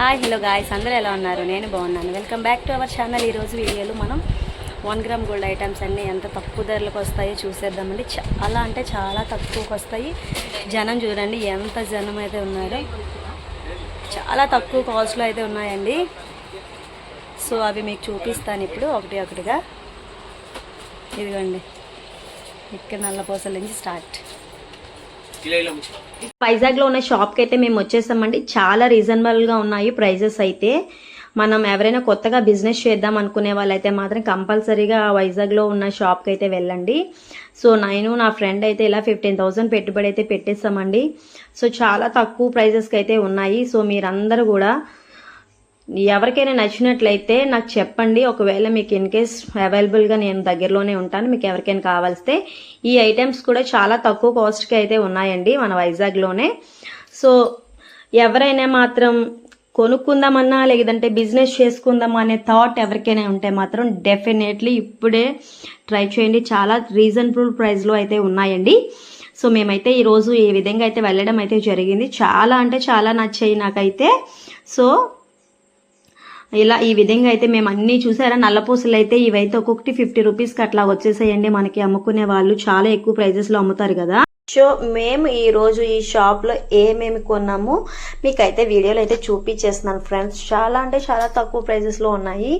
Hi hello guys అందరూ ఎలా ఉన్నారు? నేను బాగున్నాను. Welcome back to our channel ఈరోజు వీడియోలో మనం వన్ గ్రామ్ గోల్డ్ ఐటమ్స్ అన్నీ ఎంత తక్కువ ధరలకు వస్తాయో చూసేద్దామండి. చాలా అంటే చాలా తక్కువకి వస్తాయి. జనం చూడండి ఎంత జనం అయితే ఉన్నారో. చాలా తక్కువ కాస్ట్లో అయితే ఉన్నాయండి. సో అవి మీకు చూపిస్తాను ఇప్పుడు ఒకటి ఒకటిగా. ఇదిగోండి. ఇక్కడ నల్లపూసల నుంచి స్టార్ట్ వైజాగ్లో ఉన్న షాప్కి అయితే మేము వచ్చేసామండి చాలా రీజనబుల్గా ఉన్నాయి ప్రైజెస్ అయితే. మనం ఎవరైనా కొత్తగా బిజినెస్ చేద్దాం అనుకునే వాళ్ళైతే మాత్రం కంపల్సరీగా వైజాగ్లో ఉన్న షాప్కి అయితే వెళ్ళండి. సో నేను నా ఫ్రెండ్ అయితే ఇలా ఫిఫ్టీన్ థౌసండ్ పెట్టుబడి అయితే పెట్టేస్తామండి. సో చాలా తక్కువ ప్రైజెస్కి అయితే ఉన్నాయి. సో మీరందరూ కూడా ఎవరికైనా నచ్చినట్లయితే నాకు చెప్పండి. ఒకవేళ మీకు ఇన్ కేస్ అవైలబుల్గా నేను దగ్గరలోనే ఉంటాను మీకు ఎవరికైనా కావాల్స్తే ఈ ఐటమ్స్ కూడా చాలా తక్కువ కాస్ట్కి అయితే ఉన్నాయండి మన వైజాగ్లోనే. సో ఎవరైనా మాత్రం కొనుక్కుందామన్నా లేదంటే బిజినెస్ చేసుకుందామా అనే థాట్ ఎవరికైనా ఉంటే మాత్రం డెఫినెట్లీ ఇప్పుడే ట్రై చేయండి. చాలా రీజనబుల్ ప్రైస్లో అయితే ఉన్నాయండి. సో మేమైతే ఈరోజు ఈ విధంగా అయితే వెళ్ళడం అయితే జరిగింది చాలా అంటే చాలా నచ్చాయి నాకైతే. సో ఇలా ఈ విధంగా అయితే మేము అన్ని చూసారా? నల్లపూసలు అయితే ఇవైతే ఒక్కొక్కటి ఫిఫ్టీ రూపీస్కి అట్లా వచ్చేసాయండి. మనకి అమ్ముకునే వాళ్ళు చాలా ఎక్కువ ప్రైజెస్లో అమ్ముతారు కదా. సో మేము ఈ రోజు ఈ షాప్లో ఏమేమి కొన్నాము మీకైతే వీడియోలో అయితే చూపించేస్తున్నాను ఫ్రెండ్స్. చాలా అంటే చాలా తక్కువ ప్రైజెస్లో ఉన్నాయి.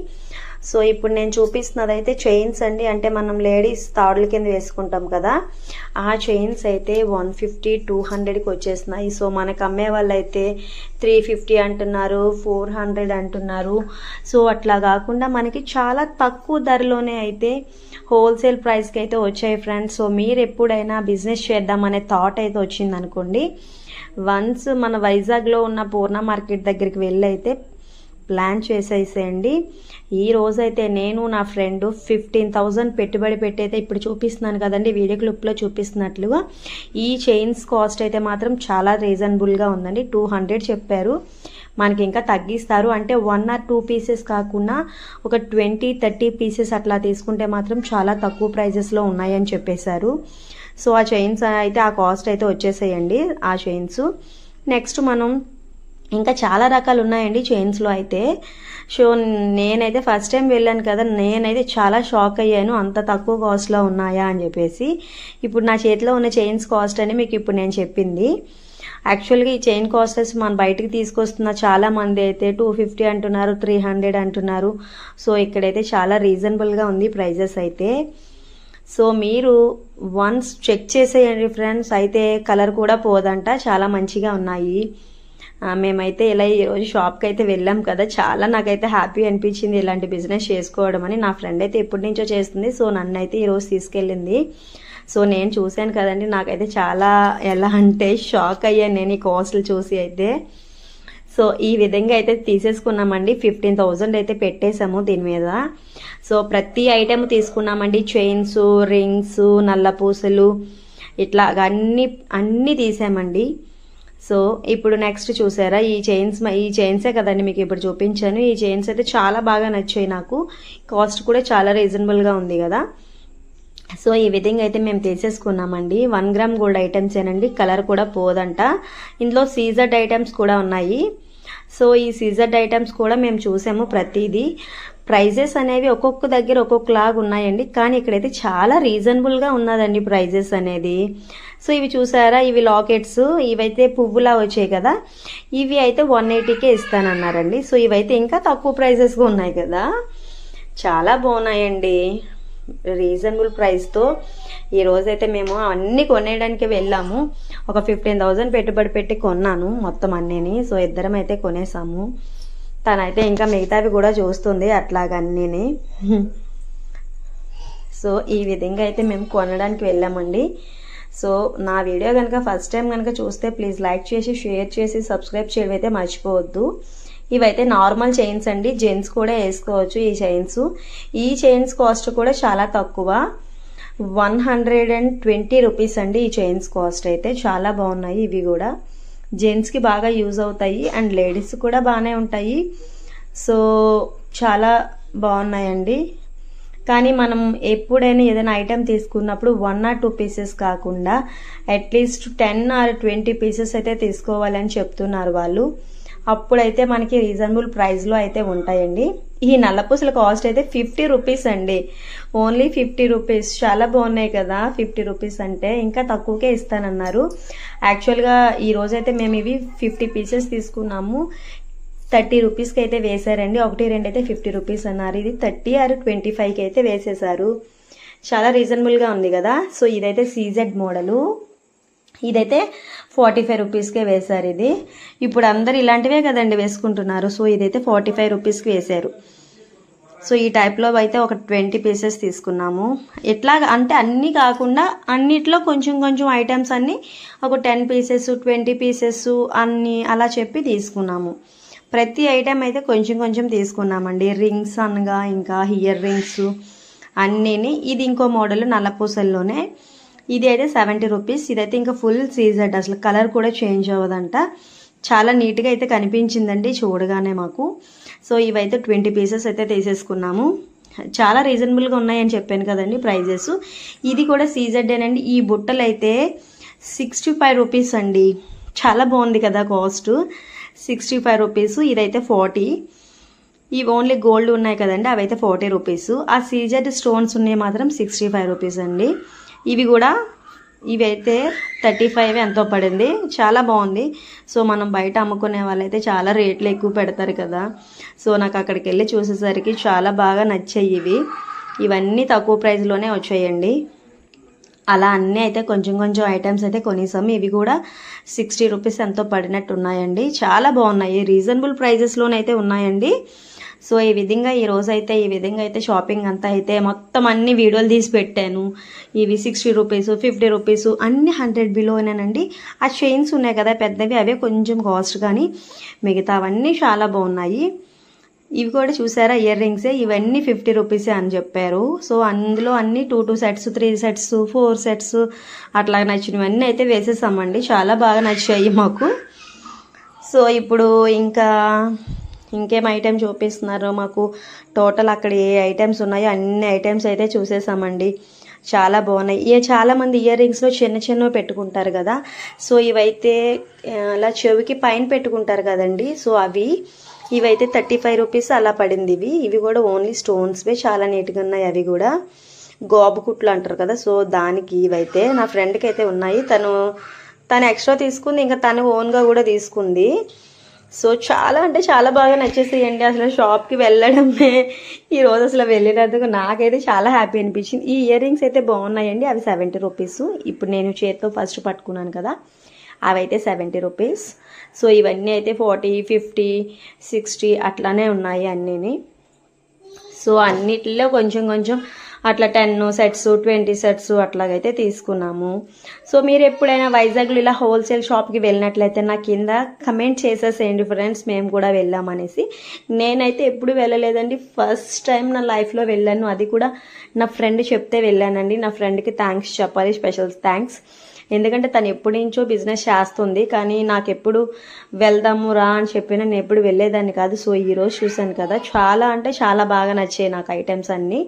సో ఇప్పుడు నేను చూపిస్తున్నది అయితే చైన్స్ అండి. అంటే మనం లేడీస్ తాడుల కింద వేసుకుంటాం కదా. ఆ చైన్స్ అయితే వన్ ఫిఫ్టీ టూ హండ్రెడ్కి వచ్చేస్తున్నాయి. సో మనకు అమ్మే వాళ్ళు అయితే త్రీ ఫిఫ్టీ అంటున్నారు ఫోర్ హండ్రెడ్ అంటున్నారు. సో అట్లా కాకుండా మనకి చాలా తక్కువ ధరలోనే అయితే హోల్సేల్ ప్రైస్కి అయితే వచ్చాయి ఫ్రెండ్స్ సో మీరు ఎప్పుడైనా బిజినెస్ చేద్దామనే థాట్ అయితే వచ్చిందనుకోండి. వన్స్ మన వైజాగ్లో ఉన్న పూర్ణ మార్కెట్ దగ్గరికి వెళ్ళి అయితే ప్లాన్ చేసేసేయండి. ఈ రోజైతే నేను నా ఫ్రెండ్ ఫిఫ్టీన్ థౌజండ్ పెట్టుబడి పెట్టయితే ఇప్పుడు చూపిస్తున్నాను కదండి వీడియో క్లిప్లో చూపిస్తున్నట్లుగా. ఈ చైన్స్ కాస్ట్ అయితే మాత్రం చాలా రీజనబుల్గా ఉందండి. టూ హండ్రెడ్ చెప్పారు. మనకి ఇంకా తగ్గిస్తారు. అంటే వన్ ఆర్ టూ పీసెస్ కాకుండా ఒక ట్వంటీ థర్టీ పీసెస్ అట్లా తీసుకుంటే మాత్రం చాలా తక్కువ ప్రైజెస్లో ఉన్నాయని చెప్పేశారు. సో ఆ చైన్స్ అయితే ఆ కాస్ట్ అయితే వచ్చేసాయండి ఆ చైన్స్. నెక్స్ట్ మనం ఇంకా చాలా రకాలు ఉన్నాయండి చైన్స్లో అయితే. సో నేనైతే ఫస్ట్ టైం వెళ్ళాను కదా నేనైతే చాలా షాక్ అయ్యాను. అంత తక్కువ కాస్ట్లో ఉన్నాయా అని చెప్పేసి. ఇప్పుడు నా చేతిలో ఉన్న చైన్స్ కాస్ట్ అని మీకు ఇప్పుడు నేను చెప్పింది. యాక్చువల్గా ఈ చైన్ కాస్టెస్ మన బయటికి తీసుకొస్తున్న చాలా మంది అయితే టూ ఫిఫ్టీ అంటున్నారు త్రీ హండ్రెడ్ అంటున్నారు. సో ఇక్కడైతే చాలా రీజనబుల్గా ఉంది ప్రైజెస్ అయితే. సో మీరు వన్స్ చెక్ చేసేయండి ఫ్రెండ్స్ అయితే కలర్ కూడా పోదంట. చాలా మంచిగా ఉన్నాయి. మేమైతే ఇలా ఈరోజు షాప్కి అయితే వెళ్ళాం కదా. చాలా నాకైతే హ్యాపీ అనిపించింది ఇలాంటి బిజినెస్ చేసుకోవడం అని. నా ఫ్రెండ్ అయితే ఎప్పటి నుంచో చేస్తుంది. సో నన్ను అయితే ఈరోజు తీసుకెళ్ళింది. సో నేను చూశాను కదండి. నాకైతే చాలా ఎలా అంటే షాక్ అయ్యాను నేను ఈ కాస్ట్లు చూసి అయితే. సో ఈ విధంగా అయితే తీసేసుకున్నామండి. ఫిఫ్టీన్ థౌజండ్ అయితే పెట్టేశాము దీని మీద. సో ప్రతి ఐటెం తీసుకున్నామండి. చైన్స్ రింగ్స్ నల్ల పూసలు ఇట్లా అన్ని అన్నీ తీసామండి. సో ఇప్పుడు నెక్స్ట్ చూసారా ఈ చైన్స్ ఈ చైన్సే కదండి మీకు ఇప్పుడు చూపించాను. ఈ చైన్స్ అయితే చాలా బాగా నచ్చాయి నాకు. కాస్ట్ కూడా చాలా రీజనబుల్గా ఉంది కదా. సో ఈ విధంగా అయితే మేము తీసేసుకున్నామండి. వన్ గ్రామ్ గోల్డ్ ఐటమ్స్ ఏనండి. కలర్ కూడా పోదంట. ఇందులో సీజర్డ్ ఐటమ్స్ కూడా ఉన్నాయి. సో ఈ సీజర్డ్ ఐటమ్స్ కూడా మేము చూసాము ప్రతిదీ. ప్రైజెస్ అనేవి ఒక్కొక్క దగ్గర ఒక్కొక్కలాగా ఉన్నాయండి. కానీ ఇక్కడైతే చాలా రీజనబుల్గా ఉన్నదండి ప్రైజెస్ అనేది. సో ఇవి చూసారా? ఇవి లాకెట్స్. ఇవైతే పువ్వులా వచ్చాయి కదా. ఇవి అయితే వన్ ఎయిటీకే ఇస్తానన్నారండి. సో ఇవైతే ఇంకా తక్కువ ప్రైజెస్గా ఉన్నాయి కదా. చాలా బాగున్నాయండి. రీజనబుల్ ప్రైస్తో ఈ రోజైతే మేము అన్నీ కొనేయడానికి వెళ్ళాము. ఒక ఫిఫ్టీన్ థౌజండ్ పెట్టుబడి పెట్టి కొన్నాను మొత్తం అన్నీని. సో ఇద్దరం అయితే కొనేసాము. తనైతే ఇంకా మిగతావి కూడా చూస్తుంది అట్లాగన్నీ సో ఈ విధంగా అయితే మేము కొనడానికి వెళ్ళామండి. సో నా వీడియో కనుక ఫస్ట్ టైం కనుక చూస్తే ప్లీజ్ లైక్ చేసి షేర్ చేసి సబ్స్క్రైబ్ చేయడం అయితే మర్చిపోవద్దు. ఇవైతే నార్మల్ చైన్స్ అండి. జెంట్స్ కూడా వేసుకోవచ్చు ఈ చైన్స్. ఈ చైన్స్ కాస్ట్ కూడా చాలా తక్కువ. One hundred and twenty rupees అండి ఈ చైన్స్ కాస్ట్ అయితే. చాలా బాగున్నాయి ఇవి కూడా. జెంట్స్కి బాగా యూజ్ అవుతాయి అండ్ లేడీస్ కూడా బాగానే ఉంటాయి. సో చాలా బాగున్నాయండి. కానీ మనం ఎప్పుడైనా ఏదైనా ఐటెం తీసుకున్నప్పుడు వన్ ఆర్ టూ పీసెస్ కాకుండా at least ten or twenty pieces అయితే తీసుకోవాలని చెప్తున్నారు వాళ్ళు. అప్పుడైతే మనకి రీజనబుల్ ప్రైస్లో అయితే ఉంటాయండి. ఈ నల్లపూసల కాస్ట్ అయితే ఫిఫ్టీ రూపీస్ అండి. Only fifty rupees. చాలా బాగున్నాయి కదా ఫిఫ్టీ రూపీస్ అంటే. ఇంకా తక్కువకే ఇస్తానన్నారు. యాక్చువల్గా ఈ రోజైతే మేము ఇవి ఫిఫ్టీ పీసెస్ తీసుకున్నాము. థర్టీ రూపీస్కి అయితే వేశారండి. ఒకటి రెండు అయితే ఫిఫ్టీ రూపీస్ అన్నారు. ఇది థర్టీ ఆర్ ట్వంటీ ఫైవ్కి అయితే వేసేసారు చాలా రీజనబుల్గా ఉంది కదా. సో ఇదైతే సీజెడ్ మోడలు. ఇదైతే ఫార్టీ ఫైవ్ రూపీస్కే వేశారు ఇది. ఇప్పుడు అందరు ఇలాంటివే కదండి వేసుకుంటున్నారు. సో ఇదైతే ఫార్టీ ఫైవ్ రూపీస్కి వేశారు. సో ఈ టైప్లో అయితే ఒక ట్వంటీ పీసెస్ తీసుకున్నాము. ఎట్లా అంటే అన్నీ కాకుండా అన్నిట్లో కొంచెం కొంచెం ఐటమ్స్ అన్నీ ఒక టెన్ పీసెస్ ట్వంటీ పీసెస్ అన్నీ అలా చెప్పి తీసుకున్నాము. ప్రతి ఐటెం అయితే కొంచెం కొంచెం తీసుకున్నామండి. రింగ్స్ అనగా ఇంకా ఇయర్ రింగ్స్ అన్నీని. ఇది ఇంకో మోడల్ నల్లపూసల్లోనే. ఇది అయితే సెవెంటీ రూపీస్. ఇదైతే ఇంకా ఫుల్ సీజెడ్ అసలు కలర్ కూడా చేంజ్ అవ్వదంట. చాలా నీట్గా అయితే కనిపించిందండి. చూడగానే మాకు. సో ఇవైతే ట్వంటీ పీసెస్ అయితే తీసేసుకున్నాము. చాలా రీజనబుల్గా ఉన్నాయని చెప్పాను కదండి ప్రైజెస్ ఇది కూడా సీజెడ్డేనండి ఈ బుట్టలు అయితే సిక్స్టీ ఫైవ్ రూపీస్ అండి. చాలా బాగుంది కదా కాస్ట్ సిక్స్టీ ఫైవ్ రూపీస్ ఇదైతే ఫార్టీ ఇవి ఓన్లీ గోల్డ్ ఉన్నాయి కదండి. అవైతే ఫార్టీ రూపీస్ ఆ సీజెడ్ స్టోన్స్ ఉన్నాయి మాత్రం సిక్స్టీ ఫైవ్ రూపీస్ అండి. ఇవి కూడా ఇవి అయితే థర్టీ ఫైవ్ ఎంతో పడింది. చాలా బాగుంది. సో మనం బయట అమ్ముకునే వాళ్ళైతే చాలా రేట్లు ఎక్కువ పెడతారు కదా. సో నాకు అక్కడికి వెళ్ళి చూసేసరికి చాలా బాగా నచ్చాయి ఇవి. ఇవన్నీ తక్కువ ప్రైస్లోనే వచ్చాయండి. అలా అన్నీ అయితే కొంచెం కొంచెం ఐటమ్స్ అయితే కొనేసాం. ఇవి కూడా సిక్స్టీ రూపీస్ ఎంతో పడినట్టు ఉన్నాయండి. చాలా బాగున్నాయి. రీజనబుల్ ప్రైజెస్లోనైతే ఉన్నాయండి. సో ఈ విధంగా ఈ రోజు అయితే ఈ విధంగా అయితే షాపింగ్ అంతా అయితే మొత్తం అన్ని వీడియోలు తీసి పెట్టాను. ఇవి సిక్స్టీ రూపీస్ ఫిఫ్టీ రూపీస్ అన్ని హండ్రెడ్ బిలోనేనండి. ఆ చైన్స్ ఉన్నాయి కదా పెద్దవి అవే కొంచెం కాస్ట్ కానీ మిగతావన్నీ చాలా బాగున్నాయి. ఇవి కూడా చూసారా ఇయర్ రింగ్సే ఇవన్నీ ఫిఫ్టీ రూపీసే అని చెప్పారు. సో అందులో అన్ని two two sets three sets four sets అట్లా నచ్చినవన్నీ అయితే వేసేసామండి. చాలా బాగా నచ్చాయి మాకు. సో ఇప్పుడు ఇంకా ఇంకేం ఐటెం చూపిస్తున్నారు? మాకు టోటల్ అక్కడ ఏ ఐటమ్స్ ఉన్నాయో అన్ని ఐటమ్స్ అయితే చూసేసామండి. చాలా బాగున్నాయి. ఇక చాలామంది ఇయర్ రింగ్స్లో చిన్న చిన్నవి పెట్టుకుంటారు కదా. సో ఇవైతే అలా చెవికి పైన పెట్టుకుంటారు కదండి. సో అవి ఇవైతే థర్టీ ఫైవ్ రూపీస్ అలా పడింది ఇవి. ఇవి కూడా ఓన్లీ స్టోన్స్వే చాలా నీట్గా ఉన్నాయి అవి కూడా. గోబు కుట్లు అంటారు కదా. సో దానికి ఇవైతే నా ఫ్రెండ్కి అయితే ఉన్నాయి. తను తను ఎక్స్ట్రా తీసుకుంది. ఇంకా తను ఓన్గా కూడా తీసుకుంది. సో చాలా అంటే చాలా బాగా నచ్చేసాయండి. అసలు షాప్కి వెళ్ళడమే ఈ రోజు అసలు వెళ్ళినందుకు నాకైతే చాలా హ్యాపీ అనిపించింది. ఈ ఇయర్ రింగ్స్ అయితే బాగున్నాయండి. అవి సెవెంటీ రూపీస్. ఇప్పుడు నేను చేతితో ఫస్ట్ పట్టుకున్నాను కదా అవైతే సెవెంటీ రూపీస్. సో ఇవన్నీ అయితే ఫార్టీ ఫిఫ్టీ సిక్స్టీ అట్లానే ఉన్నాయి అన్నీని. సో అన్నిటిలో కొంచెం కొంచెం అట్లా టెన్ సెట్స్ ట్వంటీ సెట్స్ అట్లాగైతే తీసుకున్నాము. సో మీరు ఎప్పుడైనా వైజాగ్లో ఇలా హోల్సేల్ షాప్కి వెళ్ళినట్లయితే నా కింద కమెంట్ చేసేసేయండి ఫ్రెండ్స్ మేము కూడా వెళ్ళామనేసి నేనైతే ఎప్పుడు వెళ్ళలేదండి. ఫస్ట్ టైం నా లైఫ్లో వెళ్ళాను. అది కూడా నా ఫ్రెండ్ చెప్తే వెళ్ళానండి. నా ఫ్రెండ్కి థ్యాంక్స్ చెప్పాలి స్పెషల్ థ్యాంక్స్ ఎందుకంటే తను ఎప్పటి నుంచో బిజినెస్ చేస్తుంది. కానీ నాకు ఎప్పుడు వెళ్దాము రా అని చెప్పి నేను ఎప్పుడు వెళ్ళేదాన్ని కాదు. సో ఈరోజు చూశాను కదా చాలా అంటే చాలా బాగా నచ్చాయి నాకు ఐటమ్స్ అన్నీ.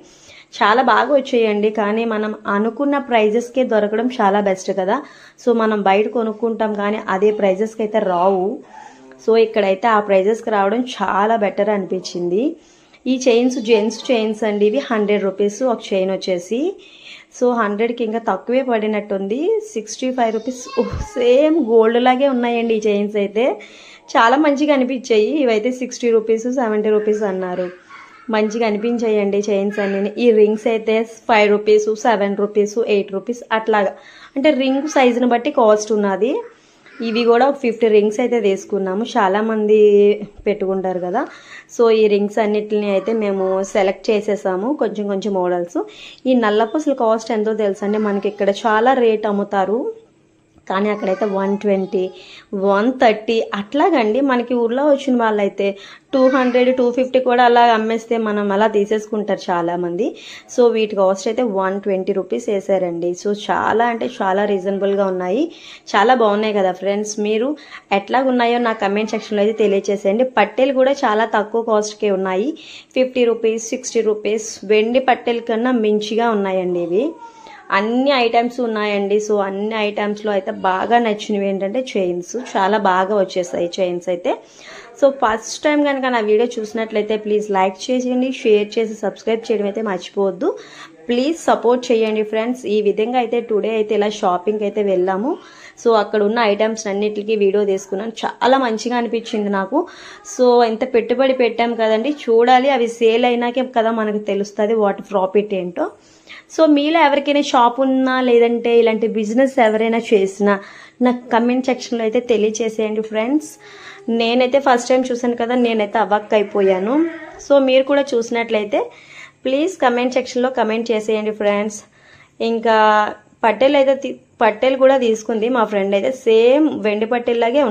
చాలా బాగా వచ్చాయండి కానీ మనం అనుకున్న ప్రైజెస్కే దొరకడం చాలా బెస్ట్ కదా. సో మనం బయట కొనుక్కుంటాం కానీ అదే ప్రైజెస్కి అయితే రావు. సో ఇక్కడైతే ఆ ప్రైజెస్కి రావడం చాలా బెటర్ అనిపించింది. ఈ చైన్స్ జెంట్స్ చైన్స్ అండి ఇవి హండ్రెడ్ రూపీస్ ఒక చైన్ వచ్చేసి. సో హండ్రెడ్కి ఇంకా తక్కువే పడినట్టుంది. Sixty five rupees same gold లాగే ఉన్నాయండి ఈ చైన్స్ అయితే. చాలా మంచిగా అనిపించాయి. ఇవైతే సిక్స్టీ రూపీస్ సెవెంటీ రూపీస్ అన్నారు. మంచిగా అనిపించాయండి చైన్స్ అన్నీ. ఈ రింగ్స్ అయితే five rupees seven rupees eight rupees అట్లాగా. అంటే రింగ్ సైజుని బట్టి కాస్ట్ ఉన్నది. ఇవి కూడా ఫిఫ్టీ రింగ్స్ అయితే తీసుకున్నాము. చాలామంది పెట్టుకుంటారు కదా. సో ఈ రింగ్స్ అన్నిటిని అయితే మేము సెలెక్ట్ చేసేసాము. కొంచెం కొంచెం మోడల్స్. ఈ నల్లపూసల కాస్ట్ ఎంతో తెలుసండి. మనకి ఇక్కడ చాలా రేట్ అమ్ముతారు. కానీ అక్కడైతే వన్ ట్వంటీ వన్ థర్టీ అట్లాగండి. మనకి ఊర్లో వచ్చిన వాళ్ళైతే టూ హండ్రెడ్ టూ ఫిఫ్టీ కూడా అలా అమ్మేస్తే మనం అలా తీసేసుకుంటారు చాలామంది. సో వీటి కాస్ట్ అయితే వన్ ట్వంటీ రూపీస్ వేసారండి. సో చాలా అంటే చాలా రీజనబుల్గా ఉన్నాయి. చాలా బాగున్నాయి కదా ఫ్రెండ్స్. మీరు ఎట్లాగున్నాయో నా కమెంట్ సెక్షన్లో అయితే తెలియచేసేయండి. పట్టెలు కూడా చాలా తక్కువ కాస్ట్కే ఉన్నాయి. ఫిఫ్టీ రూపీస్ సిక్స్టీ రూపీస్ వెండి పట్టెల కన్నా మించిగా ఉన్నాయండి ఇవి. అన్ని ఐటమ్స్ ఉన్నాయండి. సో అన్ని ఐటమ్స్లో అయితే బాగా నచ్చినవి ఏంటంటే చైన్స్ చాలా బాగా వచ్చేసాయి చైన్స్ అయితే. సో ఫస్ట్ టైం కనుక నా వీడియో చూసినట్లయితే ప్లీజ్ లైక్ చేయండి షేర్ చేసి సబ్స్క్రైబ్ చేయడం అయితే మర్చిపోవద్దు. ప్లీజ్ సపోర్ట్ చేయండి ఫ్రెండ్స్ ఈ విధంగా అయితే టుడే అయితే ఇలా షాపింగ్ అయితే వెళ్ళాము. సో అక్కడ ఉన్న ఐటమ్స్ అన్నిటికీ వీడియో తీసుకున్నాను. చాలా మంచిగా అనిపించింది నాకు. సో ఎంత పెట్టుబడి పెట్టాం కదండి. చూడాలి. అవి సేల్ అయినాకే కదా మనకు తెలుస్తుంది వాటి ప్రాఫిట్ ఏంటో. సో మీలో ఎవరికైనా షాప్ ఉన్నా లేదంటే ఇలాంటి బిజినెస్ ఎవరైనా చేసినా నాకు కమెంట్ సెక్షన్లో అయితే తెలియచేసేయండి ఫ్రెండ్స్ నేనైతే ఫస్ట్ టైం చూసాను కదా నేనైతే అవాక్ అయిపోయాను. సో మీరు కూడా చూసినట్లయితే ప్లీజ్ కమెంట్ సెక్షన్లో కమెంట్ చేసేయండి ఫ్రెండ్స్ ఇంకా పట్టెలు అయితే పట్టెలు కూడా తీసుకుంది మా ఫ్రెండ్ అయితే. సేమ్ వెండి పట్టెల్లాగే